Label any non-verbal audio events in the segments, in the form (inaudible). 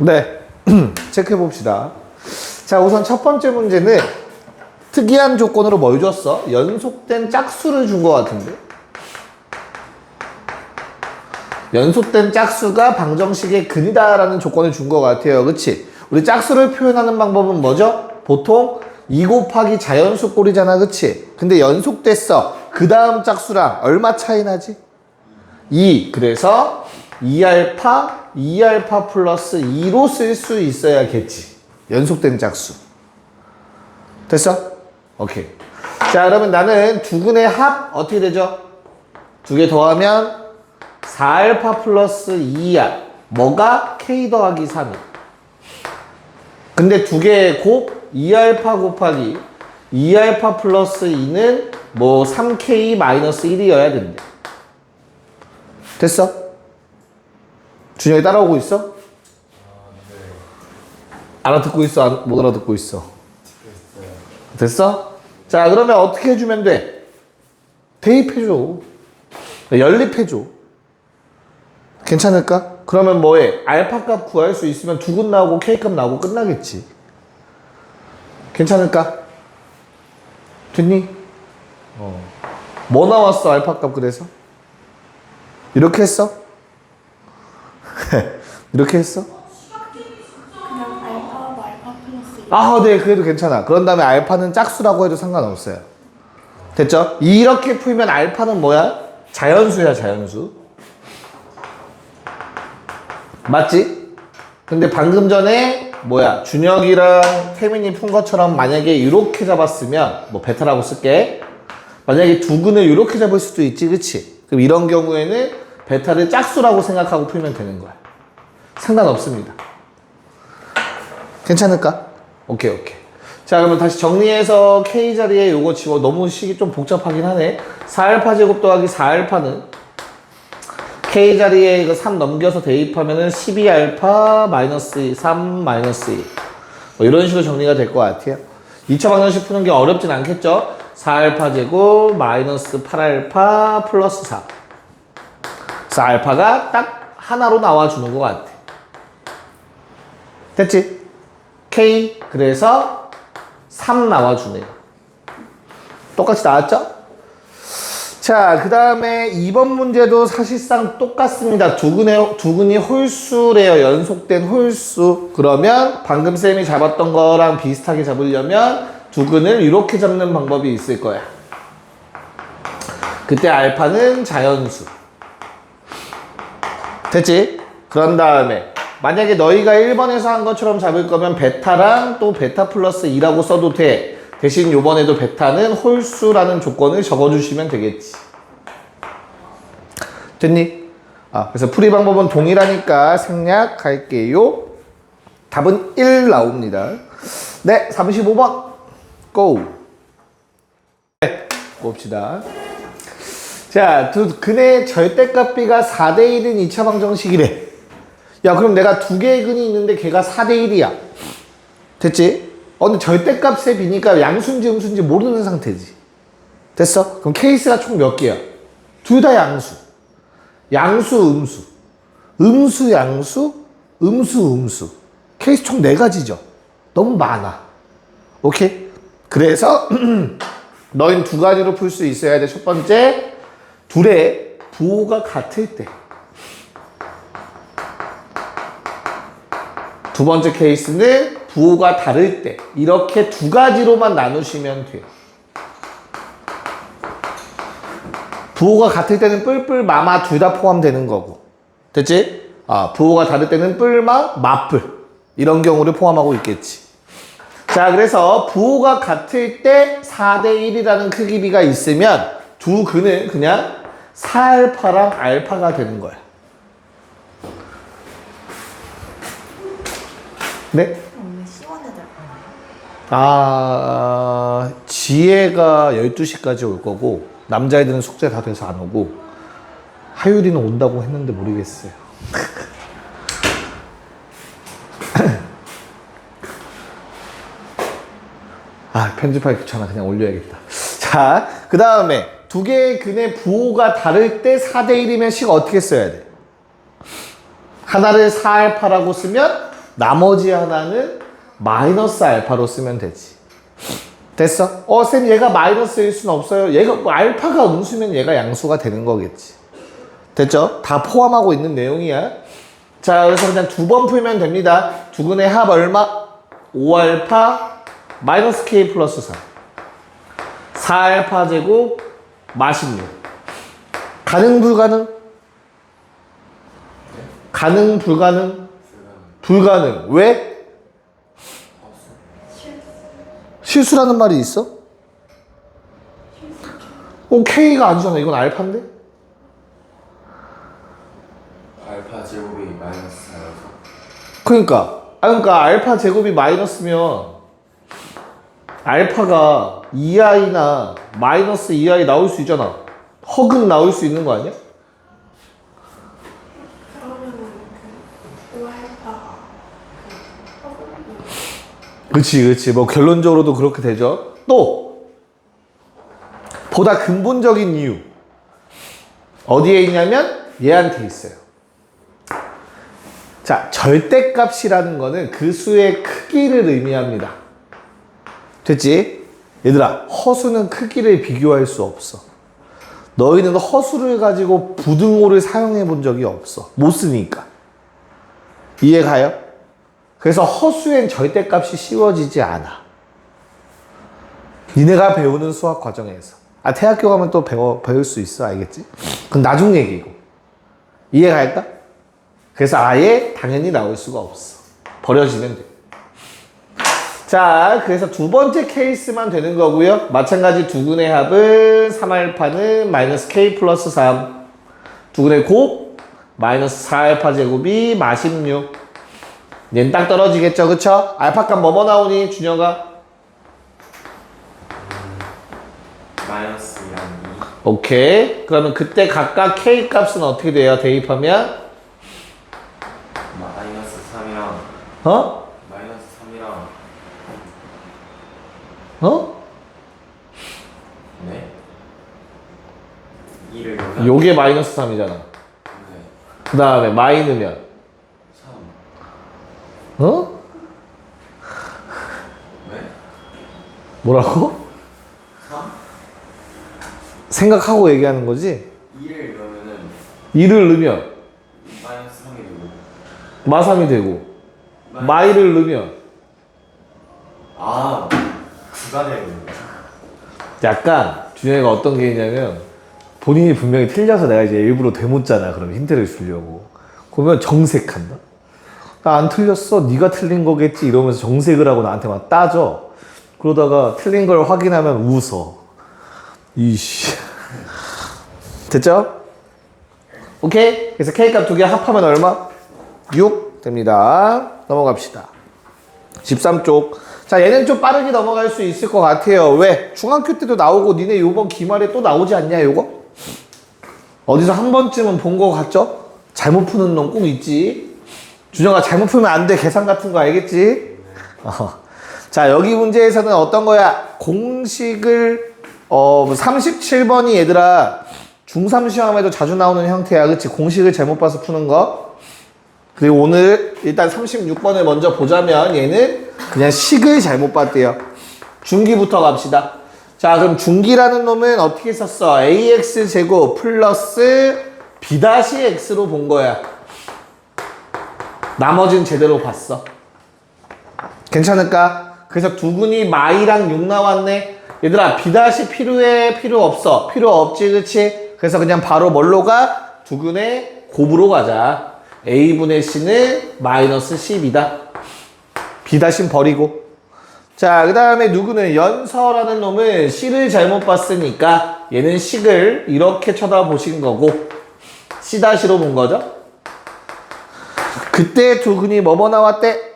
네. (clears throat) 체크해 봅시다. 자, 우선 첫 번째 문제는 특이한 조건으로 뭘 줬어? 연속된 짝수를 준 것 같은데. 연속된 짝수가 방정식의 근이다라는 조건을 준 것 같아요. 그치? 우리 짝수를 표현하는 방법은 뭐죠? 보통 2 곱하기 자연수 꼴이잖아. 그치? 근데 연속됐어. 그 다음 짝수랑 얼마 차이 나지? 2. 그래서 2알파, 2알파 플러스 2로 쓸 수 있어야겠지. 연속된 짝수. 됐어? 오케이. 자, 그러면 나는 두 근의 합 어떻게 되죠? 두 개 더하면 4알파 플러스 2야. 뭐가 k 더하기 3이. 근데 두 개의 곱 2알파 곱하기 2알파 플러스 2는 뭐 3k 마이너스 1이어야 된대. 됐어? 준영이 따라오고 있어? 알아듣고 있어? 안- 못 알아듣고 있어? 됐어? 자, 그러면 어떻게 해주면 돼? 대입해줘. 연립해줘. 괜찮을까? 그러면 뭐해? 알파 값 구할 수 있으면 두근 나오고 K 값 나오고 끝나겠지. 괜찮을까? 됐니? 어. 뭐 나왔어, 알파 값 그래서? 이렇게 했어? (laughs) 이렇게 했어? 그냥 알파하고 알파 플러스 이. 아, 네, 그래도 괜찮아. 그런 다음에 알파는 짝수라고 해도 상관없어요. 됐죠? 이렇게 풀면 알파는 뭐야? 자연수야, 자연수. 맞지? 근데 방금 전에 뭐야? 준혁이랑 태민이 푼 것처럼 만약에 이렇게 잡았으면 뭐 베타라고 쓸게. 만약에 두근을 이렇게 잡을 수도 있지, 그치? 그럼 이런 경우에는 베타를 짝수라고 생각하고 풀면 되는 거야. 상관없습니다. 괜찮을까? 오케이, 오케이. 자, 그러면 다시 정리해서 K 자리에 요거 집어. 너무 식이 좀 복잡하긴 하네. 4알파 제곱 더하기 4알파는 K 자리에 이거 3 넘겨서 대입하면은 12알파 마이너스 2, 3 마이너스 2. 뭐 이런 식으로 정리가 될 것 같아요. 2차 방정식 푸는 게 어렵진 않겠죠? 4알파 제곱 마이너스 8알파 플러스 4. 그래서 알파가 딱 하나로 나와주는 것 같아. 됐지? K 그래서 3 나와주네요. 똑같이 나왔죠? 자, 그 다음에 2번 문제도 사실상 똑같습니다. 두근의, 두근이 홀수래요. 연속된 홀수. 그러면 방금 쌤이 잡았던 거랑 비슷하게 잡으려면 두근을 이렇게 잡는 방법이 있을 거야. 그때 알파는 자연수. 됐지? 그런 다음에 만약에 너희가 1번에서 한 것처럼 잡을 거면 베타랑 또 베타 플러스 2라고 써도 돼. 대신 요번에도 베타는 홀수라는 조건을 적어주시면 되겠지. 됐니? 아, 그래서 풀이 방법은 동일하니까 생략할게요. 답은 1 나옵니다. 네, 35번. 고! 네, 봅시다. 자, 두, 근의 절대값비가 4대1인 2차 방정식이래. 야, 그럼 내가 두 개의 근이 있는데 걔가 4대 1이야. 됐지? 어, 근데 절대값의 비니까 양수인지 음수인지 모르는 상태지. 됐어? 그럼 케이스가 총 몇 개야? 둘 다 양수. 양수, 음수. 음수, 양수, 음수, 음수. 케이스 총 네 가지죠. 너무 많아. 오케이? 그래서 (clears throat) 너희는 두 가지로 풀 수 있어야 돼. 첫 번째, 둘의 부호가 같을 때. 두 번째 케이스는 부호가 다를 때. 이렇게 두 가지로만 나누시면 돼요. 부호가 같을 때는 뿔뿔 마마 둘 다 포함되는 거고. 됐지? 아, 부호가 다를 때는 뿔마 마뿔. 이런 경우를 포함하고 있겠지. 자, 그래서 부호가 같을 때 4대 1이라는 크기비가 있으면 두 근은 그냥 4알파랑 알파가 되는 거야. 네? 시원. 아, 지혜가 12시까지 올 거고, 남자애들은 숙제 다 돼서 안 오고, 하율이는 온다고 했는데 모르겠어요. 아, 편집하기 귀찮아. 그냥 올려야겠다. 자, 그 다음에 두 개의 근의 부호가 다를 때 4대1이면 식 어떻게 써야 돼? 하나를 4알파라고 쓰면 나머지 하나는 마이너스 알파로 쓰면 되지. 됐어? 어, 쌤, 얘가 마이너스일 순 없어요. 얘가, 뭐 알파가 음수면 얘가 양수가 되는 거겠지. 됐죠? 다 포함하고 있는 내용이야. 자, 그래서 그냥 두 번 풀면 됩니다. 두근의 합 얼마? 5알파 마이너스 k 플러스 3. 4알파 제곱 마십육. 가능 불가능? 가능 불가능? 불가능. 왜? 실수라는 말이 있어? 어, K가 아니잖아. 이건 알파인데? 알파 제곱이 마이너스 4여서 그러니까. 아, 그러니까 알파 제곱이 마이너스면 알파가 2i나 마이너스 2i 나올 수 있잖아. 허근 나올 수 있는 거 아니야? 그러면은 그 오알파 그치, 그치. 뭐 결론적으로도 그렇게 되죠. 또, 보다 근본적인 이유. 어디에 있냐면 얘한테 있어요. 자, 절대값이라는 거는 그 수의 크기를 의미합니다. 됐지? 얘들아, 허수는 크기를 비교할 수 없어. 너희는 허수를 가지고 부등호를 사용해 본 적이 없어. 못 쓰니까. 이해 가요? 그래서 허수엔 절대값이 씌워지지 않아. 니네가 배우는 수학 과정에서. 아, 대학교 가면 또 배워, 배울 수 있어. 알겠지? 그건 나중 얘기고. 이해가 할까? 그래서 아예 당연히 나올 수가 없어. 버려지면 돼. 자, 그래서 두 번째 케이스만 되는 거고요. 마찬가지 두 근의 합은 3알파는 마이너스 k 플러스 3. 두 근의 곱 마이너스 4알파 제곱이 마 16. 얘는 딱 떨어지겠죠, 그쵸? 알파값 뭐뭐 나오니, 준혁아? 마이너스 2랑 2 오케이. 그러면 그때 각각 k 값은 어떻게 돼요, 대입하면? 마이너스 3이랑 어? 마이너스 3이랑 어? 네 2를 넣으면 요게 마이너스 3이잖아. 네 그 다음에 마이너면, 3 어? 네? 뭐라고? 3 생각하고 얘기하는 거지? 2를 넣으면은 2를 넣으면 마이너스 3이 되고 마3이 되고, 마이를 넣으면 아 구간을 약간 준혁이가 어떤 게 있냐면 본인이 분명히 틀려서 내가 이제 일부러 되묻잖아. 그럼 힌트를 주려고. 그러면 정색한다. 나 안 틀렸어. 네가 틀린 거겠지. 이러면서 정색을 하고 나한테 막 따져. 그러다가 틀린 걸 확인하면 웃어. 이씨. 됐죠? 오케이. 그래서 K값 두 개 합하면 얼마? 6 됩니다. 넘어갑시다. 13쪽. 자, 얘는 좀 빠르게 넘어갈 수 있을 것 같아요. 왜? 중학교 때도 나오고 니네 요번 기말에 또 나오지 않냐, 요거? 어디서 한 번쯤은 본거 같죠? 잘못 푸는 놈 꼭 있지. 준영아, 잘못 풀면 안 돼. 계산 같은 거 알겠지? 어. 자, 여기 문제에서는 어떤 거야? 공식을, 어, 37번이 얘들아, 중3 시험에도 자주 나오는 형태야. 그치? 공식을 잘못 봐서 푸는 거. 그리고 오늘 일단 36번을 먼저 보자면 얘는 그냥 식을 잘못 봤대요. 중기부터 갑시다. 자, 그럼 중기라는 놈은 어떻게 썼어? ax 제곱 플러스 b-x로 본 거야. 나머지는 제대로 봤어. 괜찮을까? 그래서 두근이 마이랑 6 나왔네. 얘들아, b- 필요해? 필요 없어? 필요 없지, 그치? 그래서 그냥 바로 뭘로 가? 두근의 곱으로 가자. a분의 c는 마이너스 10이다. b' 버리고. 자, 그 다음에 누구는 연서라는 놈은 c를 잘못 봤으니까 얘는 식을 이렇게 쳐다보신 거고 c-로 본 거죠. 그때 두근이 뭐뭐 나왔대?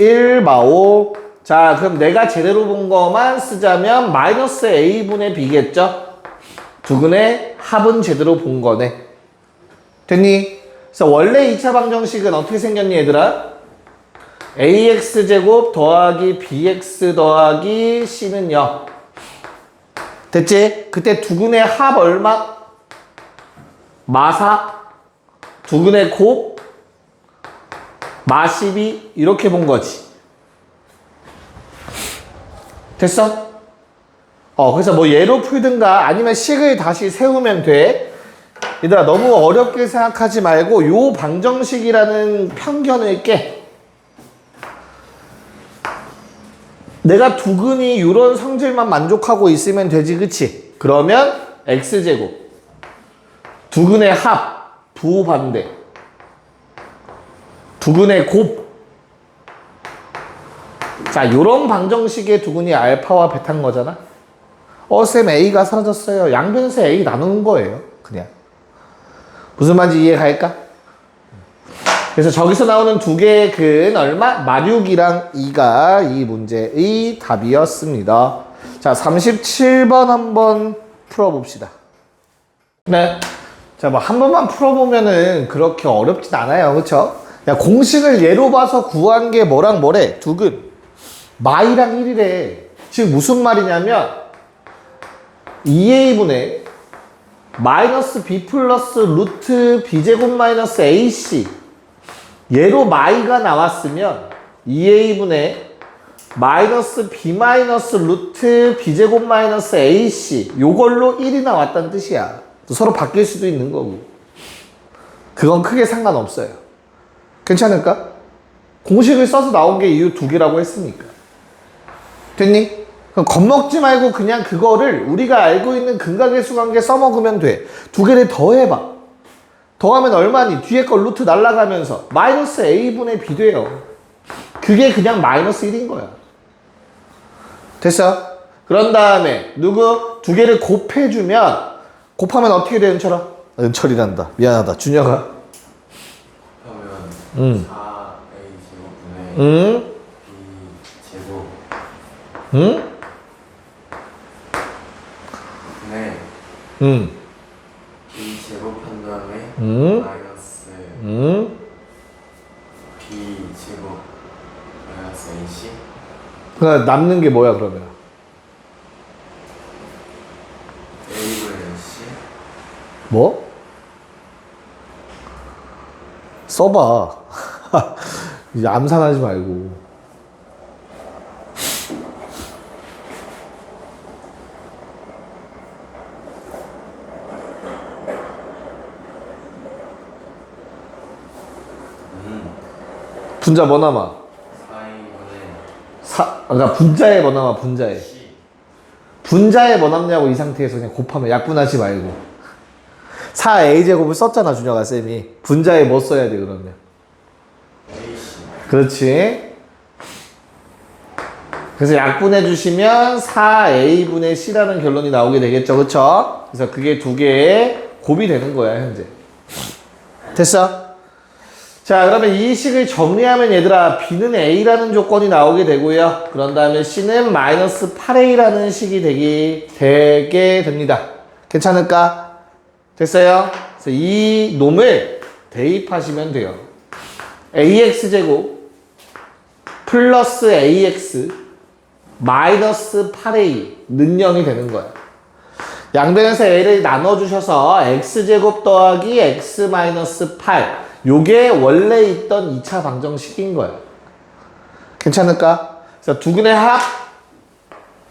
1, 마오. 자, 그럼 내가 제대로 본 거만 쓰자면 마이너스 a분의 b겠죠? 두근의 합은 제대로 본 거네. 됐니? 그래서 원래 2차 방정식은 어떻게 생겼니 얘들아? ax 제곱 더하기 bx 더하기 c는 0. 됐지? 그때 두근의 합 얼마? 마사. 두근의 곱? 마12 이렇게 본 거지. 됐어? 어, 그래서 뭐 예로 풀든가 아니면 식을 다시 세우면 돼. 얘들아, 너무 어렵게 생각하지 말고 요 방정식이라는 편견을 깨. 내가 두근이 이런 성질만 만족하고 있으면 되지, 그치? 그러면 x제곱. 두근의 합, 부반대. 두근의 곱. 자, 요런 방정식의 두근이 알파와 베타인 거잖아? 어, 쌤 A가 사라졌어요. 양변에서 A 나누는 거예요. 그냥. 무슨 말인지 이해갈까? 그래서 저기서 나오는 두 개의 근 얼마? 마륙이랑 2가 이 문제의 답이었습니다. 자, 37번 한번 풀어봅시다. 네. 자, 뭐 한 번만 풀어보면은 그렇게 어렵진 않아요. 그쵸? 야, 공식을 예로 봐서 구한 게 뭐랑 뭐래? 두 근. 마이랑 1이래. 지금 무슨 말이냐면 2a분의 마이너스 b 플러스 루트 b제곱 마이너스 ac 얘로 마이가 나왔으면 2a분의 마이너스 b 마이너스 루트 b제곱 마이너스 ac 요걸로 1이 나왔다는 뜻이야 서로 바뀔 수도 있는 거고 그건 크게 상관없어요 괜찮을까? 공식을 써서 나온 게 이유 두 개라고 했으니까 됐니? 그럼 겁먹지 말고 그냥 그거를 우리가 알고 있는 근각의수 관계 써먹으면 돼. 두 개를 더 해봐. 더하면 얼마니? 뒤에 거 루트 날라가면서 마이너스 a분의 b 돼요. 그게 그냥 마이너스 1인 거야. 됐어? 그런 다음에 누구? 두 개를 곱해주면 곱하면 어떻게 돼 은철아? 은철이란다. 미안하다. 준혁아. 음. 4A 제곱분의 응? B 제곱 응? 분의 응? B 제곱한 다음에 응? 마이너스 응? B 제곱 마이너스 AC 그 남는 게 뭐야 그러면? A분의 C 뭐? 써봐. (laughs) 이제 암산하지 말고. 분자 뭐 남아? 4A분의 사, 그러니까 분자에 뭐 남아? 분자에. 분자에 뭐 남냐고 이 상태에서 그냥 곱하면 약분하지 말고 4a제곱을 썼잖아 준혁아 쌤이. 분자에 뭐 써야 돼 그러면? 그렇지. 그래서 약분해 주시면 4a분의 c라는 결론이 나오게 되겠죠. 그쵸? 그래서 그게 두 개의 곱이 되는 거야 현재. 됐어? 자 그러면 이 식을 정리하면 얘들아 b는 a라는 조건이 나오게 되고요. 그런 다음에 c는 마이너스 8a라는 식이 되기 되게 됩니다. 괜찮을까? 됐어요? 그래서 이 놈을 대입하시면 돼요 ax제곱 플러스 ax 마이너스 8a 는 0이 되는 거야 양변에서 a를 나눠주셔서 x제곱 더하기 x 마이너스 8 요게 원래 있던 2차 방정식인 거야 괜찮을까? 그래서 두근의 합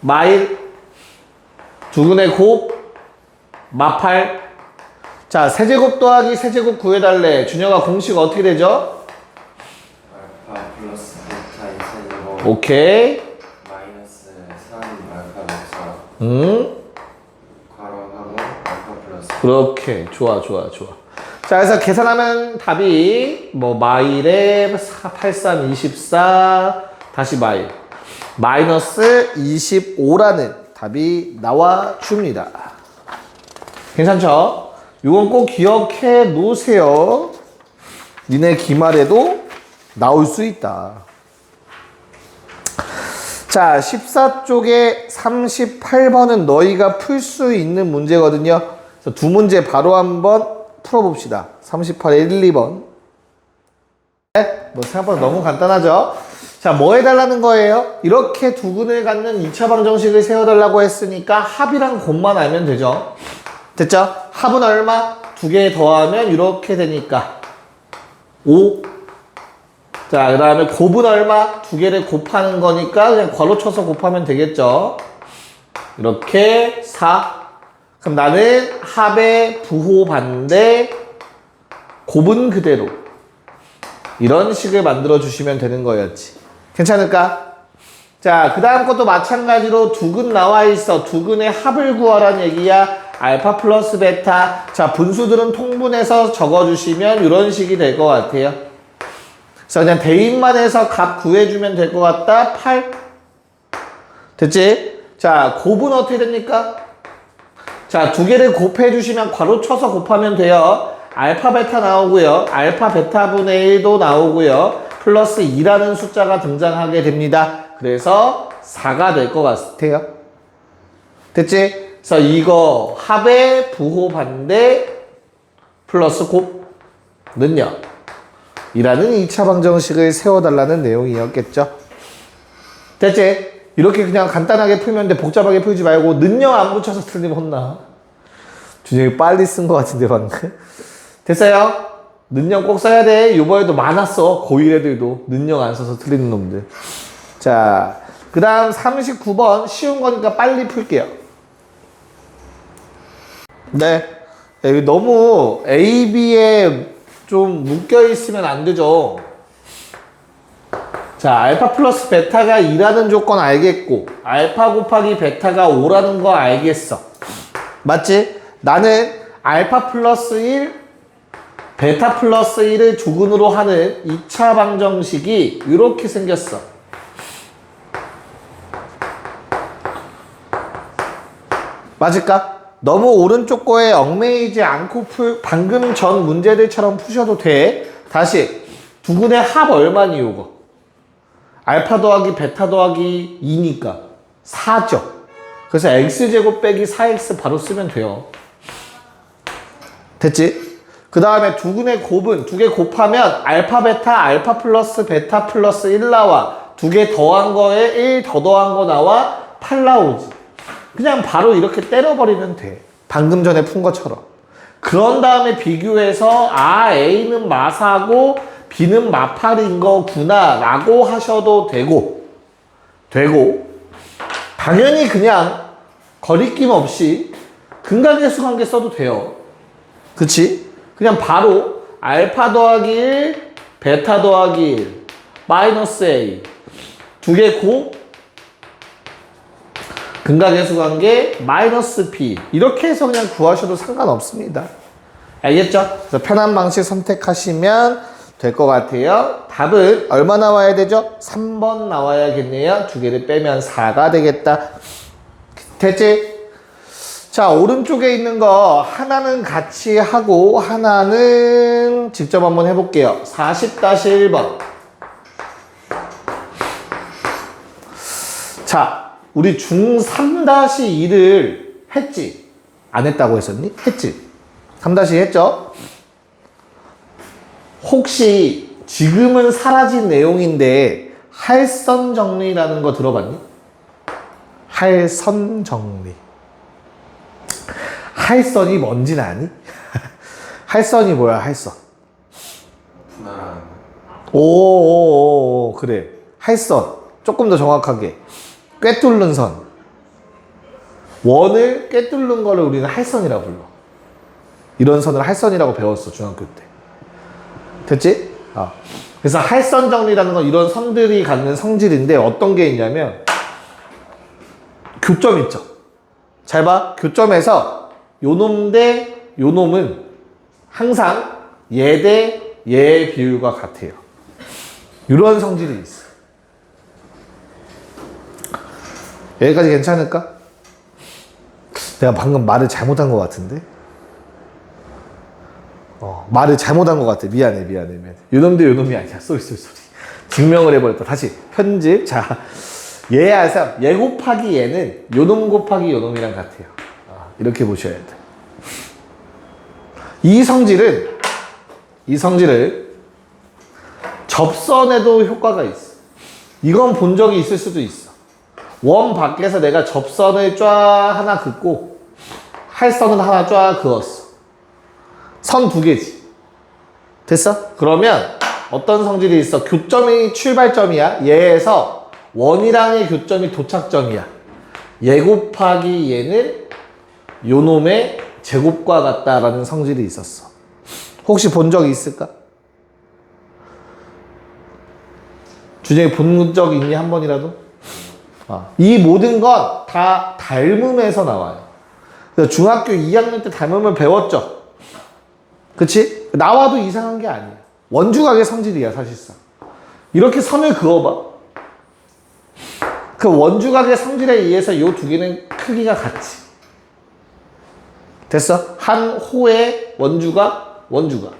마일 두근의 곱 마팔 자 세제곱 더하기 세제곱 구해달래. 준영아 공식 어떻게 되죠? 알파 플러스 베타 2차 제곱. 오케이. 마이너스 3 알파 녹사 응? 괄호하고 알파 플러스. 그렇게. 좋아 좋아 좋아. 자 그래서 계산하면 답이 뭐 마일에 83 24 다시 마일. 마이너스 25라는 답이 나와 줍니다. 괜찮죠? 이건 꼭 기억해 놓으세요 니네 기말에도 나올 수 있다 자, 14쪽에 38번은 너희가 풀 수 있는 문제거든요. 그래서 두 문제 바로 한번 풀어봅시다. 38에 1, 2번. 네, 뭐 생각보다 너무 간단하죠? 자, 뭐 해달라는 거예요? 이렇게 두 근을 갖는 2차 방정식을 세워달라고 했으니까 합이랑 곱만 알면 되죠? 됐죠? 합은 얼마? 두 개 더하면 이렇게 되니까 5 자, 그 다음에 곱은 얼마? 두 개를 곱하는 거니까 그냥 괄호 쳐서 곱하면 되겠죠. 이렇게 4. 그럼 나는 합의 부호 반대 곱은 그대로. 이런 식을 만들어 주시면 되는 거였지. 괜찮을까? 자, 그 다음 것도 마찬가지로 두근 나와 있어. 두근의 합을 구하라는 얘기야. 알파 플러스 베타. 자, 분수들은 통분해서 적어주시면 이런 식이 될 것 같아요. 그래서 그냥 대입만 해서 값 구해주면 될 것 같다. 8. 됐지? 자, 곱은 어떻게 됩니까? 자, 두 개를 곱해주시면 괄호 쳐서 곱하면 돼요. 알파 베타 나오고요. 알파 베타 분의 1도 나오고요. 플러스 2라는 숫자가 등장하게 됩니다. 그래서 4가 될 것 같아요. 됐지? 그래서 이거 합의 부호 반대 플러스 곱는요. 이라는 2차 방정식을 세워달라는 내용이었겠죠. 됐지? 이렇게 그냥 간단하게 풀면 돼. 복잡하게 풀지 말고 는요 안 붙여서 틀리면 혼나. 준영이 빨리 쓴 것 같은데 방금. 됐어요? 는영 꼭 써야 돼. 이번에도 많았어. 고1 애들도 는영 안 써서 틀리는 놈들. 자, 그 다음 39번 쉬운 거니까 빨리 풀게요. 네. 여기 너무 A, B에 좀 묶여 있으면 안 되죠. 자, 알파 플러스 베타가 2라는 조건 알겠고, 알파 곱하기 베타가 5라는 거 알겠어. 맞지? 나는 알파 플러스 1, 베타 플러스 1을 주근으로 하는 2차 방정식이 이렇게 생겼어. 맞을까? 너무 오른쪽 거에 얽매이지 않고 풀, 방금 전 문제들처럼 푸셔도 돼. 다시, 두근의 합 얼마니, 요거? 알파 더하기 베타 더하기 2니까 4죠. 그래서 x제곱 빼기 4x 바로 쓰면 돼요. 됐지? 그 다음에 두 근의 곱은 두 개 곱하면 알파 베타 알파 플러스 베타 플러스 1 나와 두 개 더한 거에 1 더 더한 거 나와 8 나오지 그냥 바로 이렇게 때려버리면 돼. 방금 전에 푼 것처럼. 그런 다음에 비교해서 아 A는 마사고 B는 마팔인 거구나 라고 하셔도 되고 되고 당연히 그냥 거리낌 없이 근각계수 관계 써도 돼요. 그치? 그냥 바로 알파 더하기 1, 베타 더하기 1, 마이너스 A 두 개 곱, 근각계수 관계 마이너스 B 이렇게 해서 그냥 구하셔도 상관없습니다. 알겠죠? 그래서 편한 방식 선택하시면 될 것 같아요. 답은 얼마 나와야 되죠? 3번 나와야겠네요. 두 개를 빼면 4가 되겠다. 됐지? 자, 오른쪽에 있는 거 하나는 같이 하고 하나는 직접 한번 해볼게요. 40-1번. 자, 우리 중3-2를 했지? 안 했다고 했었니? 했지? 3- 했죠? 혹시 지금은 사라진 내용인데 할선 정리라는 거 들어봤니? 할선 정리. 할선이 뭔지는 아니? (laughs) 할선이 뭐야, 할선? 분할하는 거. 오, 오, 오, 그래. 할선. 조금 더 정확하게. 꿰뚫는 선. 원을 꿰뚫는 거를 우리는 할선이라고 불러. 이런 선을 할선이라고 배웠어, 중학교 때. 됐지? 아. 그래서 할선 정리라는 건 이런 선들이 갖는 성질인데 어떤 게 있냐면 교점 있죠. 잘 봐. 교점에서 요놈 대 요놈은 항상 얘 대 얘의 비율과 같아요. 이런 성질이 있어. 여기까지 괜찮을까? 내가 방금 말을 잘못한 것 같은데? 어, 말을 잘못한 것 같아. 미안해, 미안해, 미안해. 요놈 대 요놈이 아니야. 쏘리, 쏘리, 쏘리. 증명을 해버렸다. 다시 편집. 자, 얘 알사, 얘 곱하기 얘는 요놈 곱하기 요놈이랑 같아요. 아, 이렇게 보셔야 돼. 이 성질은, 이 성질을 접선에도 효과가 있어. 이건 본 적이 있을 수도 있어. 원 밖에서 내가 접선을 쫙 하나 긋고 할선을 하나 쫙 그었어. 선 두 개지. 됐어? 그러면 어떤 성질이 있어? 교점이 출발점이야. 얘에서 원이랑의 교점이 도착점이야. 얘 곱하기 얘는 요놈의 제곱과 같다라는 성질이 있었어. 혹시 본적 있을까? 준영이 본 적 있니 한 번이라도? 아, 이 모든 건 다 닮음에서 나와요. 중학교 2학년 때 닮음을 배웠죠. 그치? 나와도 이상한 게 아니야. 원주각의 성질이야, 사실상. 이렇게 선을 그어봐. 그 원주각의 성질에 의해서 이 두 개는 크기가 같지. 됐어? 한 호의 원주각, 원주각.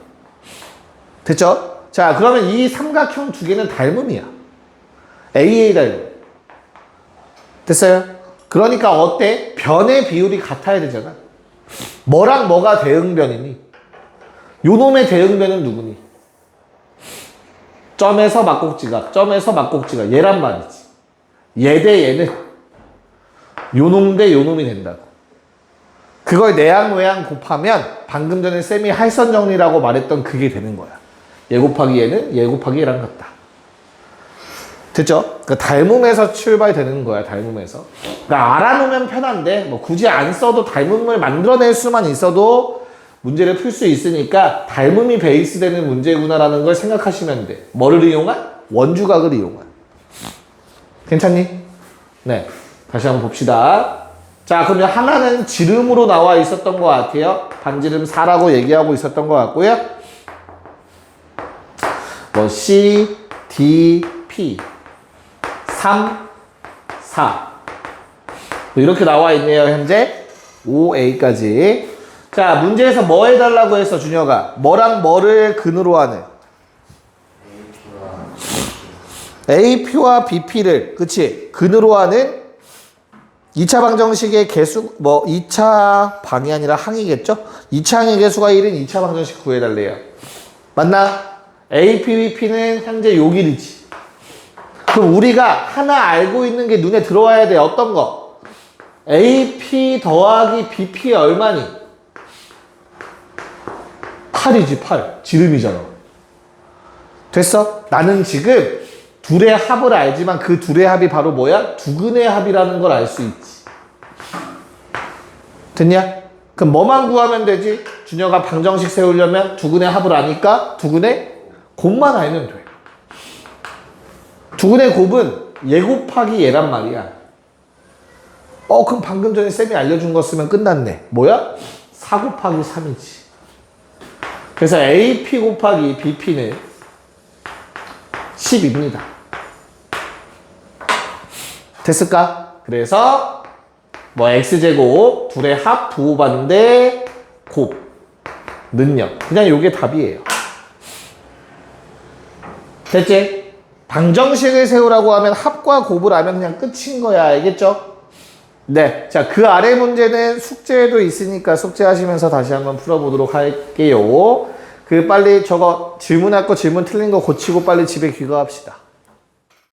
됐죠? 자, 그러면 이 삼각형 두 개는 닮음이야. AA 닮음. 됐어요? 그러니까 어때? 변의 비율이 같아야 되잖아. 뭐랑 뭐가 대응변이니? 요놈의 대응변은 누구니? 점에서 막꼭지각, 점에서 막꼭지각. 얘란 말이지. 얘 대 얘는 요놈 대 요놈이 된다고. 그걸 내양 외양 곱하면 방금 전에 쌤이 할선 정리라고 말했던 그게 되는 거야. 얘 곱하기 얘는 얘 곱하기 얘랑 같다. 됐죠? 그 닮음에서 출발되는 거야, 닮음에서. 그러니까 알아놓으면 편한데, 뭐 굳이 안 써도 닮음을 만들어낼 수만 있어도 문제를 풀 수 있으니까 닮음이 베이스 되는 문제구나라는 걸 생각하시면 돼. 뭐를 이용한? 원주각을 이용한. 괜찮니? 네. 다시 한번 봅시다. 자, 그러면 하나는 지름으로 나와 있었던 것 같아요. 반지름 4라고 얘기하고 있었던 것 같고요. 뭐 C, D, P 3, 4 이렇게 나와 있네요 현재. 5A까지. 자 문제에서 뭐 해달라고 했어 준혁아? 뭐랑 뭐를 근으로 하는? AP와 BP를 그치? 근으로 하는 2차 방정식의 개수 뭐 2차 방이 아니라 항이겠죠? 2차 항의 개수가 1인 2차 방정식 구해달래요. 맞나? AP, BP는 현재 요 길이지 그럼 우리가 하나 알고 있는 게 눈에 들어와야 돼. 어떤 거? AP 더하기 BP의 얼마니? 8이지, 8. 지름이잖아. 됐어? 나는 지금 둘의 합을 알지만 그 둘의 합이 바로 뭐야? 두근의 합이라는 걸 알 수 있지. 됐냐? 그럼 뭐만 구하면 되지? 준혁아 방정식 세우려면 두근의 합을 아니까 두근의 곱만 알면 돼. 두근의 곱은 얘 곱하기 얘란 말이야. 어, 그럼 방금 전에 쌤이 알려준 거 쓰면 끝났네. 뭐야? 4 곱하기 3이지. 그래서 AP 곱하기 BP는 10입니다. 됐을까? 그래서 뭐 x제곱 둘의 합 부호반대 곱 능력 그냥 요게 답이에요. 됐지? 방정식을 세우라고 하면 합과 곱을 알면 그냥 끝인 거야. 알겠죠? 네. 자, 그 아래 문제는 숙제에도 있으니까 숙제하시면서 다시 한번 풀어보도록 할게요. 그 빨리 저거 질문할 거 질문 틀린 거 고치고 빨리 집에 귀가합시다.